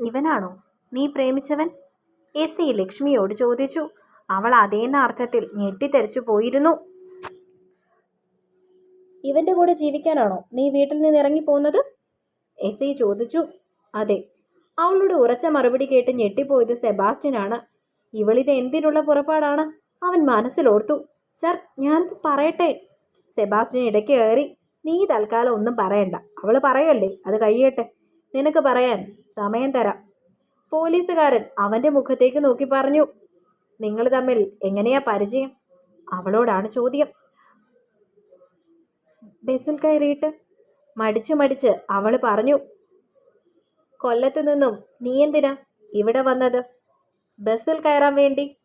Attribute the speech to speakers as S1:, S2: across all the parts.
S1: ഇവനാണോ? നീ പ്രേമിച്ചവൻ? S C ലക്ഷ്മിയോട് ചോദിച്ചു. അവൾ അതേന്ന അർത്ഥത്തിൽ ഞെട്ടിത്തെറിച്ചു പോയിരുന്നു. ഇവന്റെ കൂടെ ജീവിക്കാനാണോ നീ വീട്ടിൽ നിന്ന് ഇറങ്ങിപ്പോകുന്നത് എസ് ഐ ചോദിച്ചു. അതെ. അവളുടെ ഉറച്ച മറുപടി കേട്ട് ഞെട്ടിപ്പോയത് സെബാസ്റ്റ്യനാണ്. ഇവളിത് എന്തിനുള്ള പുറപ്പാടാണ്? അവൻ മനസ്സിലോർത്തു. സർ ഞാനത് പറയട്ടെ. സെബാസ്റ്റ്യൻ ഇടയ്ക്ക് കയറി നീ തൽക്കാലം ഒന്നും പറയണ്ട. അവൾ പറയല്ലേ? അത് കഴിയട്ടെ. നിനക്ക് പറയാൻ സമയം തരാം. പോലീസുകാരൻ അവന്റെ മുഖത്തേക്ക് നോക്കി പറഞ്ഞു നിങ്ങൾ തമ്മിൽ എങ്ങനെയാ പരിചയം? അവളോടാണ് ചോദ്യം. ബസ്സിൽ കയറിയിട്ട് മടിച്ചു മടിച്ച് അവൾ പറഞ്ഞു കൊല്ലത്തു നിന്നും നീ എന്തിനാ ഇവിടെ വന്നത്? ബസ്സിൽ കയറാൻ വേണ്ടി?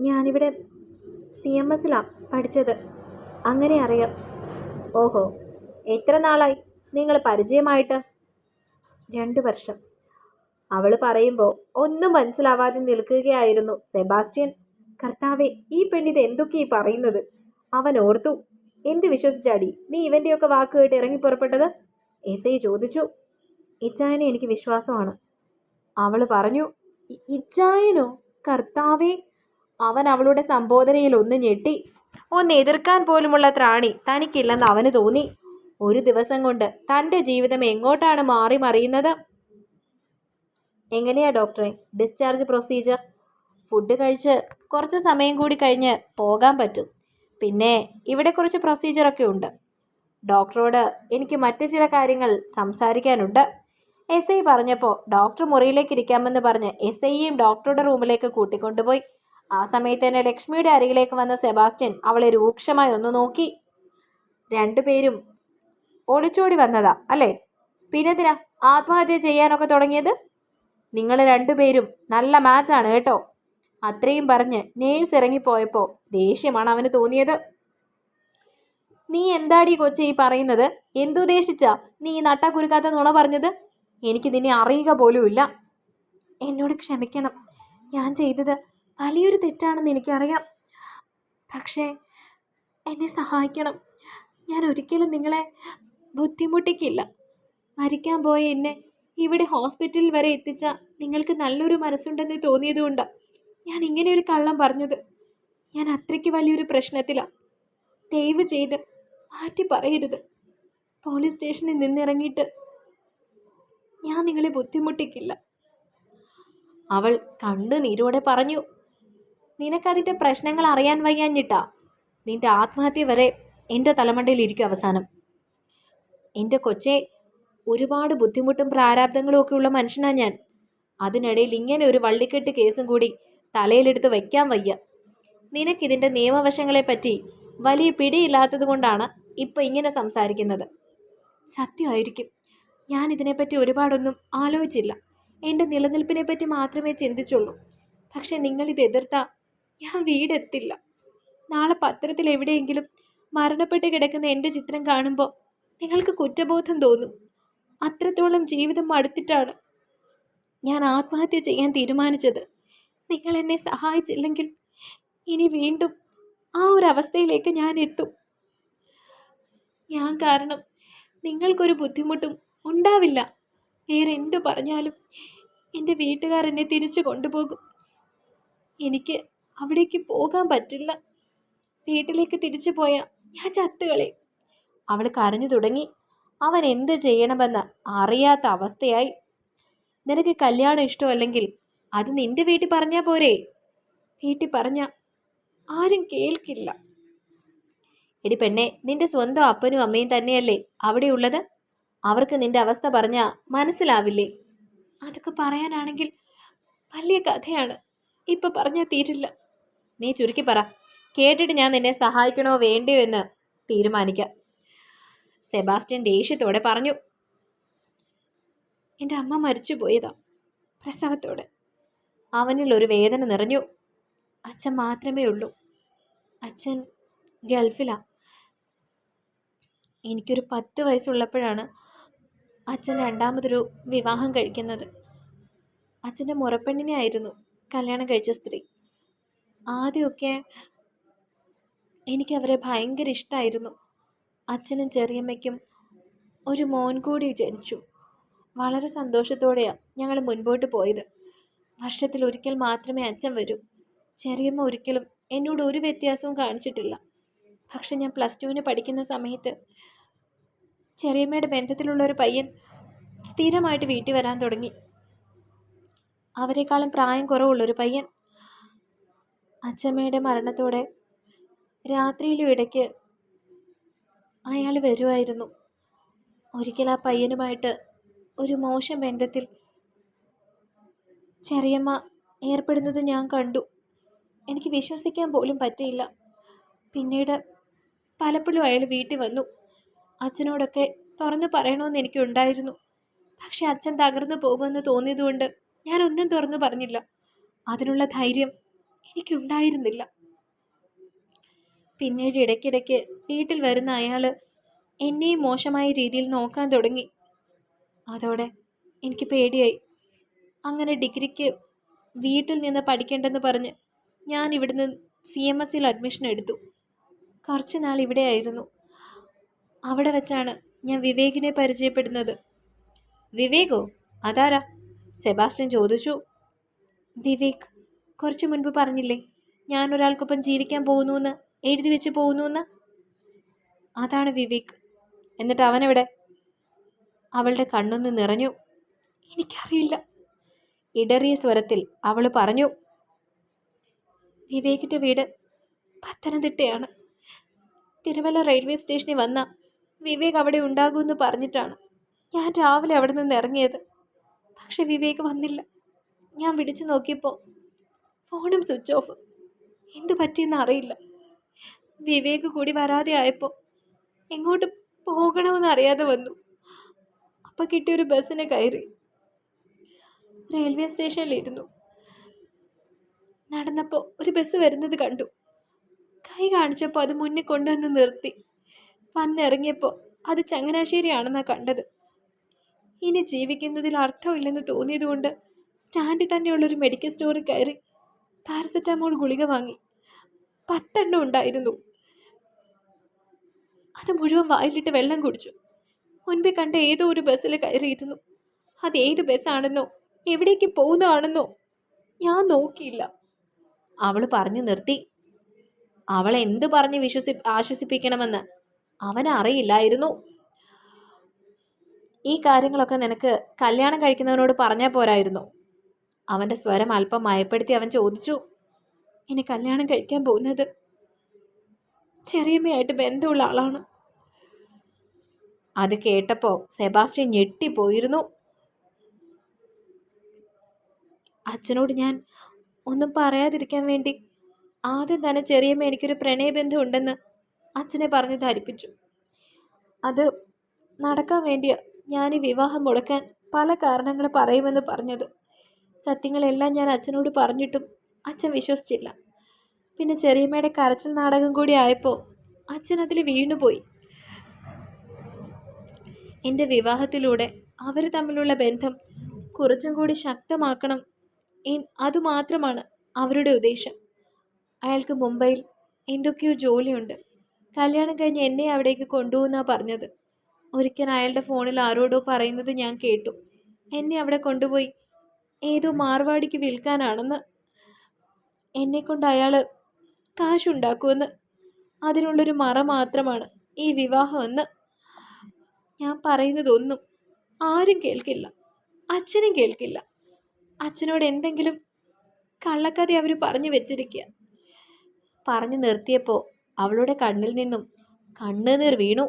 S1: ഞാനിവിടെ സി എം എസിലാണ് പഠിച്ചത്. അങ്ങനെ അറിയാം. ഓഹോ എത്ര നാളായി? നിങ്ങൾ പരിചയമായിട്ട്? രണ്ട് വർഷം. അവൾ പറയുമ്പോൾ ഒന്നും മനസ്സിലാവാതെ നിൽക്കുകയായിരുന്നു സെബാസ്റ്റ്യൻ. കർത്താവെ ഈ പെണ്ണിത് എന്തൊക്കെ ഈ പറയുന്നത്? അവൻ ഓർത്തു എന്ത് വിശ്വസിച്ചാടി? നീ ഇവന്റെയൊക്കെ വാക്ക് കേട്ട് ഇറങ്ങി പുറപ്പെട്ടത്? എസ് ചോദിച്ചു. ഇച്ചായനെ എനിക്ക് വിശ്വാസമാണ്. അവൾ പറഞ്ഞു "ഇ- ഇച്ചായനോ? കർത്താവേ. അവൻ അവളുടെ സംബോധനയിൽ ഒന്ന് ഞെട്ടി. ഒന്ന് എതിർക്കാൻ പോലുമുള്ള ത്രാണി തനിക്കില്ലെന്ന് അവന് തോന്നി. ഒരു ദിവസം കൊണ്ട് തന്റെ ജീവിതം എങ്ങോട്ടാണ് മാറി മറിയുന്നത്? എങ്ങനെയാ ഡോക്ടറെ? ഡിസ്ചാർജ് പ്രൊസീജിയർ ഫുഡ് കഴിച്ച് കുറച്ച് സമയം കൂടി കഴിഞ്ഞ് പോകാൻ പറ്റും. പിന്നെ ഇവിടെ കുറച്ച് പ്രൊസീജിയറൊക്കെ ഉണ്ട്. ഡോക്ടറോട് എനിക്ക് മറ്റു ചില കാര്യങ്ങൾ സംസാരിക്കാനുണ്ട്. എസ് ഐ പറഞ്ഞപ്പോൾ ഡോക്ടർ മുറിയിലേക്ക് ഇരിക്കാമെന്ന് പറഞ്ഞ് എസ് ഐയും ഡോക്ടറുടെ റൂമിലേക്ക് കൂട്ടിക്കൊണ്ടുപോയി. ആ സമയത്ത് തന്നെ ലക്ഷ്മിയുടെ അരികിലേക്ക് വന്ന സെബാസ്റ്റ്യൻ അവളെ രൂക്ഷമായി ഒന്ന് നോക്കി. രണ്ടുപേരും ഒളിച്ചോടി വന്നതാ അല്ലേ? പിന്നെന്തിനാ ആത്മഹത്യ ചെയ്യാനൊക്കെ തുടങ്ങിയത്? നിങ്ങൾ രണ്ടുപേരും നല്ല മാച്ചാണ് കേട്ടോ. അത്രയും പറഞ്ഞ് നേഴ്സ് ഇറങ്ങിപ്പോയപ്പോൾ ദേഷ്യമാണ് അവന് തോന്നിയത്. നീ എന്താടി കൊച്ചി ഈ പറയുന്നത് എന്തുദ്ദേശിച്ചാ നീ ഈ നട്ടക്കുരുക്കാത്ത നുണ പറഞ്ഞത്? എനിക്ക് നിന്നെ അറിയുക പോലുമില്ല എന്നോട് ക്ഷമിക്കണം. ഞാൻ ചെയ്തത് വലിയൊരു തെറ്റാണെന്ന് എനിക്കറിയാം. പക്ഷേ എന്നെ സഹായിക്കണം. ഞാൻ ഒരിക്കലും നിങ്ങളെ ബുദ്ധിമുട്ടിക്കില്ല. മരിക്കാൻ പോയ എന്നെ ഇവിടെ ഹോസ്പിറ്റലിൽ വരെ എത്തിച്ച നിങ്ങൾക്ക് നല്ലൊരു മനസ്സുണ്ടെന്ന് തോന്നിയതുകൊണ്ടാണ് ഞാൻ ഇങ്ങനെ ഒരു കള്ളം പറഞ്ഞത്. ഞാൻ അത്രയ്ക്ക് വലിയൊരു പ്രശ്നത്തിലാണ് ദയവ് ചെയ്ത് മാറ്റി പറയരുത്. പോലീസ് സ്റ്റേഷനിൽ നിന്നിറങ്ങിയിട്ട് ഞാൻ നിങ്ങളെ ബുദ്ധിമുട്ടിക്കില്ല. അവൾ കണ്ണുനീരോടെ പറഞ്ഞു നിനക്കതിന്റെ പ്രശ്നങ്ങൾ അറിയാൻ വയ്യാഞ്ഞിട്ടാ. നിന്റെ ആത്മഹത്യ വരെ എന്റെ തലമണ്ടയിൽ ഇരിക്കും അവസാനം. എന്റെ കൊച്ചെ ഒരുപാട് ബുദ്ധിമുട്ടും പ്രാരാബ്ദങ്ങളും ഒക്കെ ഉള്ള മനുഷ്യനാണ് ഞാൻ. അതിനിടയിൽ ഇങ്ങനെ ഒരു വള്ളിക്കെട്ട് കേസും കൂടി തലയിലെടുത്ത് വയ്ക്കാൻ വയ്യ. നിനക്കിതിന്റെ നിയമവശങ്ങളെപ്പറ്റി വലിയ പിടിയില്ലാത്തത് കൊണ്ടാണ് ഇപ്പം ഇങ്ങനെ സംസാരിക്കുന്നത്. സത്യമായിരിക്കും. ഞാൻ ഇതിനെപ്പറ്റി ഒരുപാടൊന്നും ആലോചിച്ചില്ല. എന്റെ നിലനിൽപ്പിനെ പറ്റി മാത്രമേ ചിന്തിച്ചുള്ളൂ. പക്ഷേ നിങ്ങളിത് എതിർത്താൽ ഞാൻ വീടെത്തില്ല. നാളെ പത്രത്തിൽ എവിടെയെങ്കിലും മരണപ്പെട്ട് കിടക്കുന്ന എന്റെ ചിത്രം കാണുമ്പോൾ നിങ്ങൾക്ക് കുറ്റബോധം തോന്നും. അത്രത്തോളം ജീവിതം മടുത്തിട്ടാണ് ഞാൻ ആത്മഹത്യ ചെയ്യാൻ തീരുമാനിച്ചത്. നിങ്ങൾ എന്നെ സഹായിച്ചില്ലെങ്കിൽ ഇനി വീണ്ടും ആ ഒരു അവസ്ഥയിലേക്ക് ഞാൻ എത്തും. ഞാൻ കാരണം നിങ്ങൾക്കൊരു ബുദ്ധിമുട്ടും ഉണ്ടാവില്ല. വേറെ എന്തു പറഞ്ഞാലും എന്റെ വീട്ടുകാർ എന്നെ തിരിച്ചു കൊണ്ടുപോകും. എനിക്ക് അവിടേക്ക് പോകാൻ പറ്റില്ല. വീട്ടിലേക്ക് തിരിച്ചു പോയാൽ ഞാൻ ചത്തുകളെ അവൾ കരഞ്ഞു തുടങ്ങി. അവൻ എന്ത് ചെയ്യണമെന്ന് അറിയാത്ത അവസ്ഥയായി. നിനക്ക് കല്യാണം ഇഷ്ടമല്ലെങ്കിൽ അത് നിന്റെ വീട്ടിൽ പറഞ്ഞാൽ പോരെ? വീട്ടിൽ പറഞ്ഞ? ആരും കേൾക്കില്ല. എടി പെണ്ണെ നിന്റെ സ്വന്തം അപ്പനും അമ്മയും തന്നെയല്ലേ അവിടെ ഉള്ളത്? അവർക്ക് നിന്റെ അവസ്ഥ പറഞ്ഞാൽ മനസ്സിലാവില്ലേ? അതൊക്കെ പറയാനാണെങ്കിൽ വലിയ കഥയാണ്. ഇപ്പം പറഞ്ഞാൽ തീരില്ല. നീ ചുരുക്കി പറ. കേട്ടിട്ട് ഞാൻ നിന്നെ സഹായിക്കണോ വേണ്ടയോ എന്ന് തീരുമാനിക്കാം. സെബാസ്റ്റ്യൻ ദേഷ്യത്തോടെ പറഞ്ഞു എന്റെ അമ്മ മരിച്ചു പോയതാ പ്രസവത്തോടെ. അവനിൽ ഒരു വേദന നിറഞ്ഞു. അച്ഛൻ മാത്രമേ ഉള്ളൂ. അച്ഛൻ ഗൾഫിലാ. എനിക്കൊരു പത്ത് വയസ്സുള്ളപ്പോഴാണ് അച്ഛൻ രണ്ടാമതൊരു വിവാഹം കഴിക്കുന്നത്. അച്ഛന്റെ മുറപ്പെണ്ണിനെ ആയിരുന്നു കല്യാണം കഴിച്ച സ്ത്രീ. ആദ്യമൊക്കെ എനിക്കവരെ ഭയങ്കര ഇഷ്ടമായിരുന്നു അച്ഛനും ചെറിയമ്മയ്ക്കും ഒരു മോൻ കൂടി ജനിച്ചു. വളരെ സന്തോഷത്തോടെയാണ് ഞങ്ങൾ മുൻപോട്ട് പോയത്. വർഷത്തിൽ ഒരിക്കൽ മാത്രമേ അച്ഛൻ വരൂ. ചെറിയമ്മ ഒരിക്കലും എന്നോട് ഒരു വ്യത്യാസവും കാണിച്ചിട്ടില്ല. പക്ഷെ ഞാൻ പ്ലസ് ടുവിന് പഠിക്കുന്ന സമയത്ത് ചെറിയമ്മയുടെ ബന്ധത്തിലുള്ള ഒരു പയ്യൻ സ്ഥിരമായിട്ട് വീട്ടിൽ വരാൻ തുടങ്ങി. അവരെക്കാളും പ്രായം കുറവുള്ളൊരു പയ്യൻ അച്ഛമ്മയുടെ മരണത്തോടെ രാത്രിയിലും ഇടയ്ക്ക് അയാൾ വരുമായിരുന്നു ഒരിക്കൽ ആ പയ്യനുമായിട്ട് ഒരു മോശം ബന്ധത്തിൽ ചെറിയമ്മ ഏർപ്പെടുന്നത് ഞാൻ കണ്ടു. എനിക്ക് വിശ്വസിക്കാൻ പോലും പറ്റിയില്ല. പിന്നീട് പലപ്പോഴും അയാൾ വീട്ടിൽ വന്നു. അച്ഛനോടൊക്കെ തുറന്നു പറയണമെന്ന് എനിക്കുണ്ടായിരുന്നു. പക്ഷെ അച്ഛൻ തകർന്നു പോകുമെന്ന് തോന്നിയതുകൊണ്ട് ഞാനൊന്നും തുറന്നു പറഞ്ഞില്ല. അതിനുള്ള ധൈര്യം എനിക്കുണ്ടായിരുന്നില്ല. പിന്നീട് ഇടയ്ക്കിടയ്ക്ക് വീട്ടിൽ വരുന്ന അയാൾ എന്നെയും മോശമായ രീതിയിൽ നോക്കാൻ തുടങ്ങി. അതോടെ എനിക്ക് പേടിയായി. അങ്ങനെ ഡിഗ്രിക്ക് വീട്ടിൽ നിന്ന് പഠിക്കേണ്ടെന്ന് പറഞ്ഞ് ഞാൻ ഇവിടുന്ന് സി എം എസിൽ അഡ്മിഷൻ എടുത്തു. കുറച്ച് നാൾ ഇവിടെയായിരുന്നു. അവിടെ വെച്ചാണ് ഞാൻ വിവേകിനെ പരിചയപ്പെടുന്നത്. വിവേകോ? അതാരാ? സെബാസ്റ്റ്യൻ ചോദിച്ചു. വിവേക് കുറച്ചു മുൻപ് പറഞ്ഞില്ലേ ഞാൻ ഒരാൾക്കൊപ്പം ജീവിക്കാൻ പോകുന്നുവെന്ന്? എഴുതി വെച്ച് പോകുന്നുവെന്ന്? അതാണ് വിവേക്. എന്നിട്ട് അവനെവിടെ? അവളുടെ കണ്ണൊന്ന് നിറഞ്ഞു. എനിക്കറിയില്ല. ഇടറിയ സ്വരത്തിൽ അവൾ പറഞ്ഞു. വിവേകിന്റെ വീട് പത്തനംതിട്ടയാണ്. തിരുവല്ല റെയിൽവേ സ്റ്റേഷനിൽ വന്ന വിവേക് അവിടെ ഉണ്ടാകുമെന്ന് പറഞ്ഞിട്ടാണ് ഞാൻ രാവിലെ അവിടെ നിന്ന് ഇറങ്ങിയത്. പക്ഷെ വിവേക് വന്നില്ല. ഞാൻ വിളിച്ചു നോക്കിയപ്പോൾ ഫോണും സ്വിച്ച് ഓഫ്. എന്തു പറ്റിയെന്ന് അറിയില്ല. വിവേക് കൂടി വരാതെ ആയപ്പോൾ എങ്ങോട്ട് പോകണമെന്ന് അറിയാതെ വന്നു. അപ്പം കിട്ടിയൊരു ബസ്സിന് കയറി. റെയിൽവേ സ്റ്റേഷനിലിരുന്നു. നടന്നപ്പോൾ ഒരു ബസ് വരുന്നത് കണ്ടു. കൈ കാണിച്ചപ്പോൾ അത് മുന്നിൽ കൊണ്ടുവന്ന് നിർത്തി. വന്നിറങ്ങിയപ്പോൾ അത് ചങ്ങനാശ്ശേരിയാണെന്നാണ് കണ്ടത്. ഇനി ജീവിക്കുന്നതിൽ അർത്ഥമില്ലെന്ന് തോന്നിയതുകൊണ്ട് സ്റ്റാൻഡിൽ തന്നെയുള്ളൊരു മെഡിക്കൽ സ്റ്റോറിൽ കയറി പാരസെറ്റാമോൾ ഗുളിക വാങ്ങി. പത്തെണ്ണം ഉണ്ടായിരുന്നു. അത് മുഴുവൻ വായിലിട്ട് വെള്ളം കുടിച്ചു. മുൻപേ കണ്ട ഏതോ ഒരു ബസ്സിൽ കയറിയിരുന്നു. അത് ഏത് ബസ്സാണെന്നോ എവിടേക്ക് പോകുന്നതാണെന്നോ ഞാൻ നോക്കിയില്ല. അവൾ പറഞ്ഞു നിർത്തി. അവൾ എന്ത് പറഞ്ഞ് വിശ്വസി ആശ്വസിപ്പിക്കണമെന്ന് അവനറിയില്ലായിരുന്നു ഈ കാര്യങ്ങളൊക്കെ നിനക്ക് കല്യാണം കഴിക്കുന്നവനോട് പറഞ്ഞാൽ പോരായിരുന്നു. അവന്റെ സ്വരം അല്പം മയപ്പെടുത്തി അവൻ ചോദിച്ചു. ഇനി കല്യാണം കഴിക്കാൻ പോകുന്നത് ചെറിയമ്മയായിട്ട് ബന്ധമുള്ള ആളാണ്. അത് കേട്ടപ്പോൾ സെബാസ്റ്റ്യൻ ഞെട്ടിപ്പോയിരുന്നു. അച്ഛനോട് ഞാൻ ഒന്നും പറയാതിരിക്കാൻ വേണ്ടി ആദ്യം തന്നെ ചെറിയമ്മ എനിക്കൊരു പ്രണയബന്ധം ഉണ്ടെന്ന് അച്ഛനെ പറഞ്ഞ് ധരിപ്പിച്ചു. അത് നടക്കാൻ വേണ്ടിയാ ഞാൻ ഈ വിവാഹം മുടക്കാൻ പല കാരണങ്ങൾ പറയുമെന്ന് പറഞ്ഞത്. സത്യങ്ങളെല്ലാം ഞാൻ അച്ഛനോട് പറഞ്ഞിട്ടും അച്ഛൻ വിശ്വസിച്ചില്ല. പിന്നെ ചെറിയമ്മയുടെ കരച്ചിൽ നാടകം കൂടി ആയപ്പോൾ അച്ഛൻ അതിൽ വീണുപോയി. എന്റെ വിവാഹത്തിലൂടെ അവർ തമ്മിലുള്ള ബന്ധം കുറച്ചും കൂടി ശക്തമാക്കണം അതുമാത്രമാണ് അവരുടെ ഉദ്ദേശം. അയാൾക്ക് മുംബൈയിൽ എന്തൊക്കെയോ ജോലിയുണ്ട്. കല്യാണം കഴിഞ്ഞ് എന്നെ അവിടേക്ക് കൊണ്ടുപോകുന്നാണ് പറഞ്ഞത്. ഒരിക്കൽ അയാളുടെ ഫോണിൽ ആരോടോ പറയുന്നത് ഞാൻ കേട്ടു. എന്നെ അവിടെ കൊണ്ടുപോയി ഏതോ മാർവാടിക്ക് വിൽക്കാനാണെന്ന് എന്നെക്കൊണ്ട് അയാൾ കാശുണ്ടാക്കുമെന്ന്. അതിനുള്ളൊരു മറ മാത്രമാണ് ഈ വിവാഹമെന്ന് ഞാൻ പറയുന്നതൊന്നും ആരും കേൾക്കില്ല. അച്ഛനും കേൾക്കില്ല. അച്ഛനോട് എന്തെങ്കിലും കള്ളക്കഥ അവർ പറഞ്ഞു വെച്ചിരിക്കുക പറഞ്ഞു നിർത്തിയപ്പോൾ അവളുടെ കണ്ണിൽ നിന്നും കണ്ണുനീർ വീണു.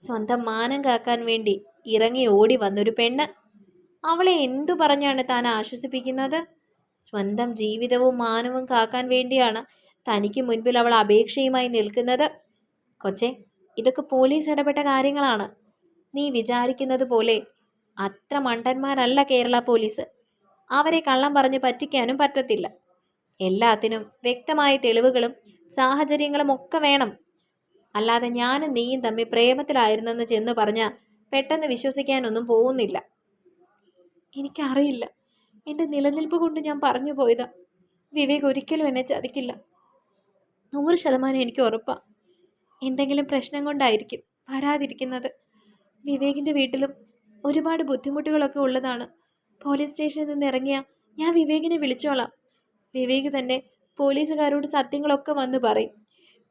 S1: സ്വന്തം മാനം കാക്കാൻ വേണ്ടി ഇറങ്ങി ഓടി വന്നൊരു പെണ്ണ്. അവളെ എന്തു പറഞ്ഞാണ് താൻ ആശ്വസിപ്പിക്കുന്നത്? സ്വന്തം ജീവിതവും മാനവും കാക്കാൻ വേണ്ടിയാണ് തനിക്ക് മുൻപിൽ അവൾ അപേക്ഷയുമായി നിൽക്കുന്നത്. കൊച്ചെ ഇതൊക്കെ പോലീസ് ഇടപെട്ട കാര്യങ്ങളാണ്. നീ വിചാരിക്കുന്നത് പോലെ അത്ര മണ്ടന്മാരല്ല കേരള പോലീസ്. അവരെ കള്ളം പറഞ്ഞ് പറ്റിക്കാനും പറ്റത്തില്ല. എല്ലാത്തിനും വ്യക്തമായ തെളിവുകളും സാഹചര്യങ്ങളും ഒക്കെ വേണം. അല്ലാതെ ഞാനും നീയും തമ്മിൽ പ്രേമത്തിലായിരുന്നെന്ന് ചെന്ന് പറഞ്ഞാൽ പെട്ടെന്ന് വിശ്വസിക്കാനൊന്നും പോകുന്നില്ല. എനിക്കറിയില്ല. എന്റെ നിലനിൽപ്പ് കൊണ്ട് ഞാൻ പറഞ്ഞു പോയതാ. വിവേക് ഒരിക്കലും എന്നെ ചതിക്കില്ല. നൂറ് ശതമാനം എനിക്ക് ഉറപ്പാണ് എന്തെങ്കിലും പ്രശ്നം കൊണ്ടായിരിക്കും വരാതിരിക്കുന്നത്. വിവേകിന്റെ വീട്ടിലും ഒരുപാട് ബുദ്ധിമുട്ടുകളൊക്കെ ഉള്ളതാണ്. പോലീസ് സ്റ്റേഷനിൽ നിന്ന് ഇറങ്ങിയ ഞാൻ വിവേകിനെ വിളിച്ചോളാം. വിവേക് തന്നെ പോലീസുകാരോട് സത്യങ്ങളൊക്കെ വന്ന് പറയും.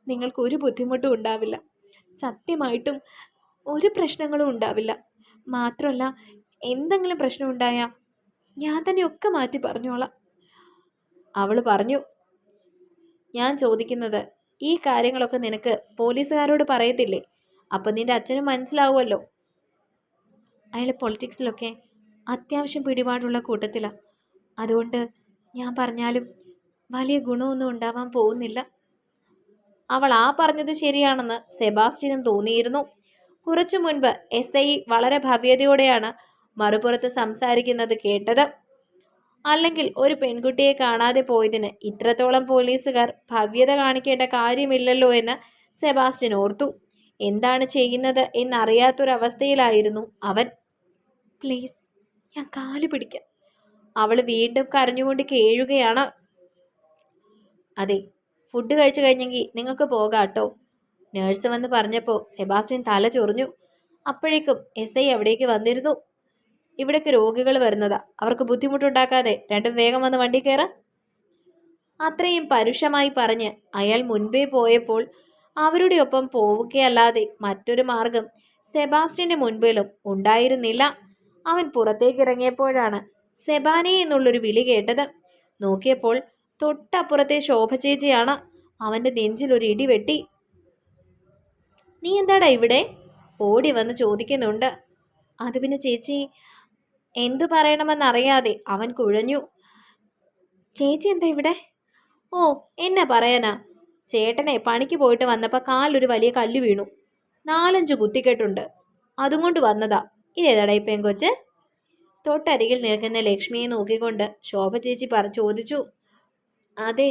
S1: നിങ്ങൾക്ക് ഒരു ബുദ്ധിമുട്ടും ഉണ്ടാവില്ല. സത്യമായിട്ടും ഒരു പ്രശ്നങ്ങളും ഉണ്ടാവില്ല. മാത്രമല്ല എന്തെങ്കിലും പ്രശ്നം ഉണ്ടായാൽ ഞാൻ തന്നെ ഒക്കെ മാറ്റി പറഞ്ഞോളാം. അവൾ പറഞ്ഞു ഞാൻ ചോദിക്കുന്നത് ഈ കാര്യങ്ങളൊക്കെ നിനക്ക് പോലീസുകാരോട് പറയത്തില്ലേ? അപ്പം നിന്റെ അച്ഛനും മനസ്സിലാവുമല്ലോ? അയാൾ പൊളിറ്റിക്സിലൊക്കെ അത്യാവശ്യം പിടിപാടുള്ള കൂട്ടത്തിലാണ് അതുകൊണ്ട് ഞാൻ പറഞ്ഞാലും വലിയ ഗുണമൊന്നും ഉണ്ടാവാൻ പോകുന്നില്ല. അവൾ ആ പറഞ്ഞത് ശരിയാണെന്ന് സെബാസ്റ്റ്യനും തോന്നിയിരുന്നു. കുറച്ചു മുൻപ് എസ് ഐ വളരെ ഭവ്യതയോടെയാണ് മറുപുറത്ത് സംസാരിക്കുന്നത് കേട്ടത്. അല്ലെങ്കിൽ ഒരു പെൺകുട്ടിയെ കാണാതെ പോയതിന് ഇത്രത്തോളം പോലീസുകാർ ഭവ്യത കാണിക്കേണ്ട കാര്യമില്ലല്ലോ എന്ന് സെബാസ്റ്റ്യൻ ഓർത്തു. എന്താണ് ചെയ്യുന്നത് എന്നറിയാത്തൊരവസ്ഥയിലായിരുന്നു അവൻ. പ്ലീസ് ഞാൻ കാൽ പിടിക്കാം. അവൾ വീണ്ടും കരഞ്ഞുകൊണ്ട് കേഴുകയാണ്. അതെ ഫുഡ് കഴിച്ചു കഴിഞ്ഞെങ്കിൽ നിങ്ങൾക്ക് പോകാട്ടോ നേഴ്സ് വന്ന് പറഞ്ഞപ്പോൾ സെബാസ്റ്റ്യൻ തല ചൊറിഞ്ഞു. അപ്പോഴേക്കും എസ് ഐ അവിടേക്ക് വന്നിരുന്നു. ഇവിടേക്ക് രോഗികൾ വരുന്നതാ. അവർക്ക് ബുദ്ധിമുട്ടുണ്ടാക്കാതെ രണ്ടും വേഗം വന്ന് വണ്ടി കയറാം. അത്രയും പരുഷമായി പറഞ്ഞ് അയാൾ മുൻപേ പോയപ്പോൾ അവരുടെ ഒപ്പം പോവുകയല്ലാതെ മറ്റൊരു മാർഗം സെബാസ്റ്റ്യന്റെ മുൻപിലും ഉണ്ടായിരുന്നില്ല. അവൻ പുറത്തേക്ക് ഇറങ്ങിയപ്പോഴാണ് സെബാനെ എന്നുള്ളൊരു വിളി കേട്ടത്. നോക്കിയപ്പോൾ തൊട്ടപ്പുറത്തെ ശോഭ ചേച്ചിയാണ് അവന്റെ നെഞ്ചിൽ ഒരു ഇടി വെട്ടി. നീ എന്താടാ ഇവിടെ? ഓടി വന്ന് ചോദിക്കുന്നുണ്ട്. അത് പിന്നെ ചേച്ചി എന്തു പറയണമെന്നറിയാതെ അവൻ കുഴഞ്ഞു. ചേച്ചി എന്താ ഇവിടെ? ഓ എന്നാ പറയാനാ. ചേട്ടനെ പണിക്ക് പോയിട്ട് വന്നപ്പോൾ കാലൊരു വലിയ കല്ല് വീണു. നാലഞ്ച് കുത്തിക്കെട്ടുണ്ട്. അതും കൊണ്ട് വന്നതാ. ഇതേതാടാ ഇപ്പം കൊച്ച് തൊട്ടരികിൽ നിൽക്കുന്ന ലക്ഷ്മിയെ നോക്കിക്കൊണ്ട് ശോഭ ചേച്ചി പറ ചോദിച്ചു. അതെ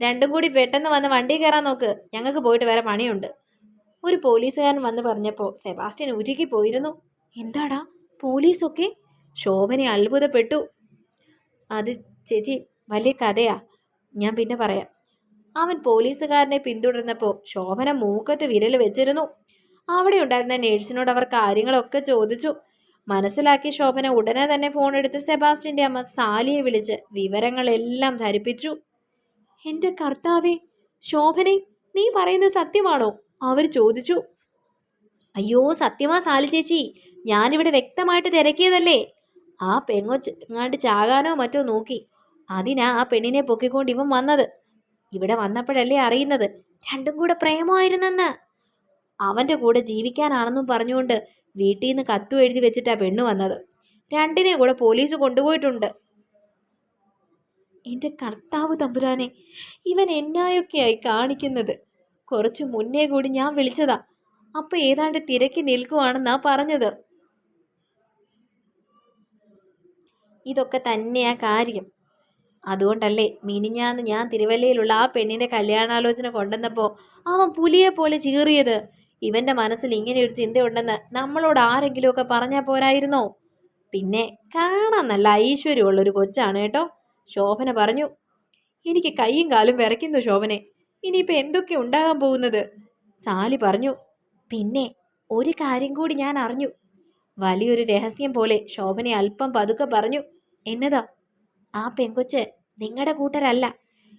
S1: രണ്ടും കൂടി പെട്ടെന്ന് വന്ന് വണ്ടി കയറാൻ നോക്ക്. ഞങ്ങൾക്ക് പോയിട്ട് വേറെ പണിയുണ്ട്. ഒരു പോലീസുകാരൻ വന്ന് പറഞ്ഞപ്പോൾ സെബാസ്റ്റ്യൻ ഉരുകി പോയിരുന്നു. എന്താടാ? പോലീസൊക്കെ? ശോഭനെ അത്ഭുതപ്പെട്ടു. അത് ചേച്ചി വലിയ കഥയാ. ഞാൻ പിന്നെ പറയാം. അവൻ പോലീസുകാരനെ പിന്തുടർന്നപ്പോൾ ശോഭന മൂക്കത്ത് വിരൽ വെച്ചിരുന്നു. അവിടെ ഉണ്ടായിരുന്ന നേഴ്സിനോട് അവർ കാര്യങ്ങളൊക്കെ ചോദിച്ചു. മനസ്സിലാക്കി ശോഭന ഉടനെ തന്നെ ഫോൺ എടുത്ത് സെബാസ്റ്റിന്റെ അമ്മ സാലിയെ വിളിച്ച് വിവരങ്ങളെല്ലാം ധരിപ്പിച്ചു. എന്റെ കർത്താവേ ശോഭനെ നീ പറയുന്നത് സത്യമാണോ? അവർ ചോദിച്ചു അയ്യോ സത്യമാ സാലി ചേച്ചി ഞാനിവിടെ വ്യക്തമായിട്ട് തിരക്കിയതല്ലേ? ആ പെങ്ങോ എങ്ങാണ്ട് ചാകാനോ മറ്റോ നോക്കി. അതിനാ ആ പെണ്ണിനെ പൊക്കിക്കൊണ്ട് ഇവൻ വന്നത്. ഇവിടെ വന്നപ്പോഴല്ലേ അറിയുന്നത്. രണ്ടും കൂടെ പ്രേമമായിരുന്നെന്ന്. അവന്റെ കൂടെ ജീവിക്കാനാണെന്നും പറഞ്ഞുകൊണ്ട് വീട്ടിൽ നിന്ന് കത്തു എഴുതി വെച്ചിട്ടാ പെണ്ണ് വന്നത്. രണ്ടിനെ കൂടെ പോലീസ് കൊണ്ടുപോയിട്ടുണ്ട്. എന്റെ കർത്താവ് തമ്പുരാനെ ഇവൻ എന്നായൊക്കെയായി കാണിക്കുന്നത്? കുറച്ച് മുന്നേ കൂടി ഞാൻ വിളിച്ചതാ. അപ്പൊ ഏതാണ്ട് തിരക്കി നിൽക്കുവാണെന്നാ പറഞ്ഞത്. ഇതൊക്കെ തന്നെയാ കാര്യം. അതുകൊണ്ടല്ലേ മിനിഞ്ഞാന്ന് ഞാൻ തിരുവല്ലയിലുള്ള ആ പെണ്ണിന്റെ കല്യാണാലോചന കൊണ്ടുവന്നപ്പോൾ അവൻ പുലിയെ പോലെ ചീറിയത്. ഇവന്റെ മനസ്സിൽ ഇങ്ങനെ ഒരു ചിന്തയുണ്ടെന്ന് നമ്മളോട് ആരെങ്കിലുമൊക്കെ പറഞ്ഞാൽ പോരായിരുന്നോ? പിന്നെ കാണാൻ നല്ല ഐശ്വര്യമുള്ളൊരു കൊച്ചാണ് കേട്ടോ. ശോഭന പറഞ്ഞു എനിക്ക് കൈയും കാലും വിറയ്ക്കുന്നു ശോഭനെ. ഇനിയിപ്പോൾ എന്തൊക്കെ ഉണ്ടാകാൻ പോകുന്നത്? സാലി പറഞ്ഞു പിന്നെ ഒരു കാര്യം കൂടി ഞാൻ അറിഞ്ഞു. വലിയൊരു രഹസ്യം പോലെ ശോഭനെ അല്പം പതുക്കെ പറഞ്ഞു എന്നതാ? ആ പെങ്കൊച്ച് നിങ്ങളുടെ കൂട്ടരല്ല.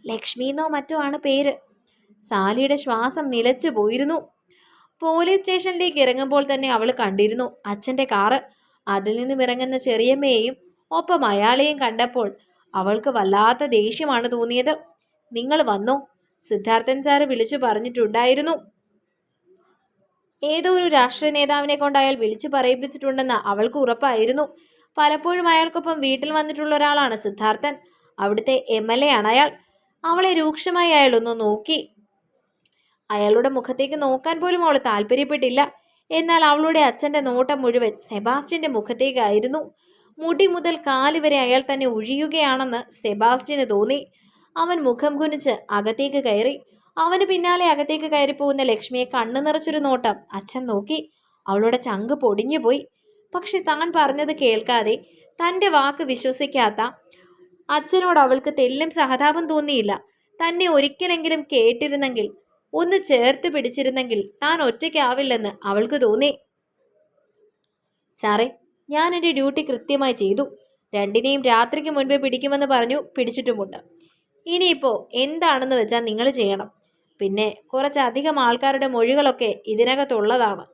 S1: ലക്ഷ്മിന്നോ മറ്റോ ആണ് പേര്. സാലിയുടെ ശ്വാസം നിലച്ചു പോയിരുന്നു. പോലീസ് സ്റ്റേഷനിലേക്ക് ഇറങ്ങുമ്പോൾ തന്നെ അവൾ കണ്ടിരുന്നു അച്ഛന്റെ കാറ്. അതിൽ നിന്നും ഇറങ്ങുന്ന ചെറിയമ്മയെയും ഒപ്പം അയാളെയും കണ്ടപ്പോൾ അവൾക്ക് വല്ലാത്ത ദേഷ്യമാണ് തോന്നിയത്. നിങ്ങൾ വന്നോ? സിദ്ധാർത്ഥൻ സാറ് വിളിച്ചു പറഞ്ഞിട്ടുണ്ടായിരുന്നു. ഏതോ ഒരു രാഷ്ട്രീയ നേതാവിനെ കൊണ്ട് അയാൾ വിളിച്ചു പറയിപ്പിച്ചിട്ടുണ്ടെന്ന് അവൾക്ക് ഉറപ്പായിരുന്നു. പലപ്പോഴും അയാൾക്കൊപ്പം വീട്ടിൽ വന്നിട്ടുള്ള ഒരാളാണ് സിദ്ധാർത്ഥൻ. അവിടുത്തെ എം എൽ എ ആണ് അയാൾ. അവളെ രൂക്ഷമായി അയാൾ ഒന്ന് നോക്കി. അയാളുടെ മുഖത്തേക്ക് നോക്കാൻ പോലും അവൾ താല്പര്യപ്പെട്ടില്ല. എന്നാൽ അവളുടെ അച്ഛന്റെ നോട്ടം മുഴുവൻ സെബാസ്റ്റ്യന്റെ മുഖത്തേക്കായിരുന്നു. മുടി മുതൽ കാൽ വരെ അയാൾ തന്നെ ഒഴിയുകയാണെന്ന് സെബാസ്റ്റ്യന് തോന്നി. അവൻ മുഖം കുനിച്ച് അകത്തേക്ക് കയറി. അവന് പിന്നാലെ അകത്തേക്ക് കയറിപ്പോകുന്ന ലക്ഷ്മിയെ കണ്ണു നിറച്ചൊരു നോട്ടം അച്ഛൻ നോക്കി. അവളുടെ ചങ്ക് പൊടിഞ്ഞുപോയി പക്ഷെ താൻ പറഞ്ഞത് കേൾക്കാതെ തന്റെ വാക്ക് വിശ്വസിക്കാത്ത അച്ഛനോട് അവൾക്ക് തെല്ലും സഹതാപം തോന്നിയില്ല. തന്നെ ഒരിക്കലെങ്കിലും കേട്ടിരുന്നെങ്കിൽ ഒന്ന് ചേർത്ത് പിടിച്ചിരുന്നെങ്കിൽ താൻ ഒറ്റയ്ക്കാവില്ലെന്ന് അവൾക്ക് തോന്നി. സാറേ ഞാൻ എന്റെ ഡ്യൂട്ടി കൃത്യമായി ചെയ്തു. രണ്ടിനെയും രാത്രിക്ക് മുൻപേ പിടിക്കുമെന്ന് പറഞ്ഞു പിടിച്ചിട്ടുമുണ്ട്. ഇനിയിപ്പോൾ എന്താണെന്ന് വെച്ചാൽ നിങ്ങൾ ചെയ്യണം. പിന്നെ കുറച്ചധികം ആൾക്കാരുടെ മൊഴികളൊക്കെ ഇതിനകത്തുള്ളതാണ്.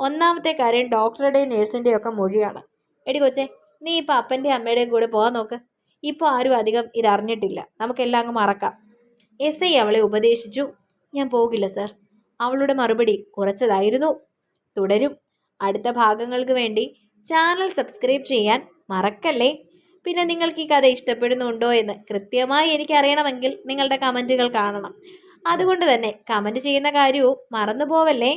S1: ഒന്നാമത്തെ കാര്യം ഡോക്ടറുടെയും നേഴ്സിന്റെയും ഒക്കെ മൊഴിയാണ്. എടി കൊച്ചെ നീ ഇപ്പോൾ അപ്പന്റെയും അമ്മയുടെയും കൂടെ പോകാൻ നോക്ക്. ഇപ്പോൾ ആരും അധികം ഇതറിഞ്ഞിട്ടില്ല. നമുക്കെല്ലാം അങ്ങ് മറക്കാം. എസ് ഐ അവളെ ഉപദേശിച്ചു. ഞാൻ പോകില്ല സർ. അവളുടെ മറുപടി കുറച്ചതായിരുന്നു. തുടരും. അടുത്ത ഭാഗങ്ങൾക്ക് വേണ്ടി ചാനൽ സബ്സ്ക്രൈബ് ചെയ്യാൻ മറക്കല്ലേ? പിന്നെ നിങ്ങൾക്ക് ഈ കഥ ഇഷ്ടപ്പെടുന്നുണ്ടോ എന്ന് കൃത്യമായി എനിക്കറിയണമെങ്കിൽ നിങ്ങളുടെ കമന്റുകൾ കാണണം. അതുകൊണ്ട് തന്നെ കമന്റ് ചെയ്യുന്ന കാര്യവും മറന്നു പോവല്ലേ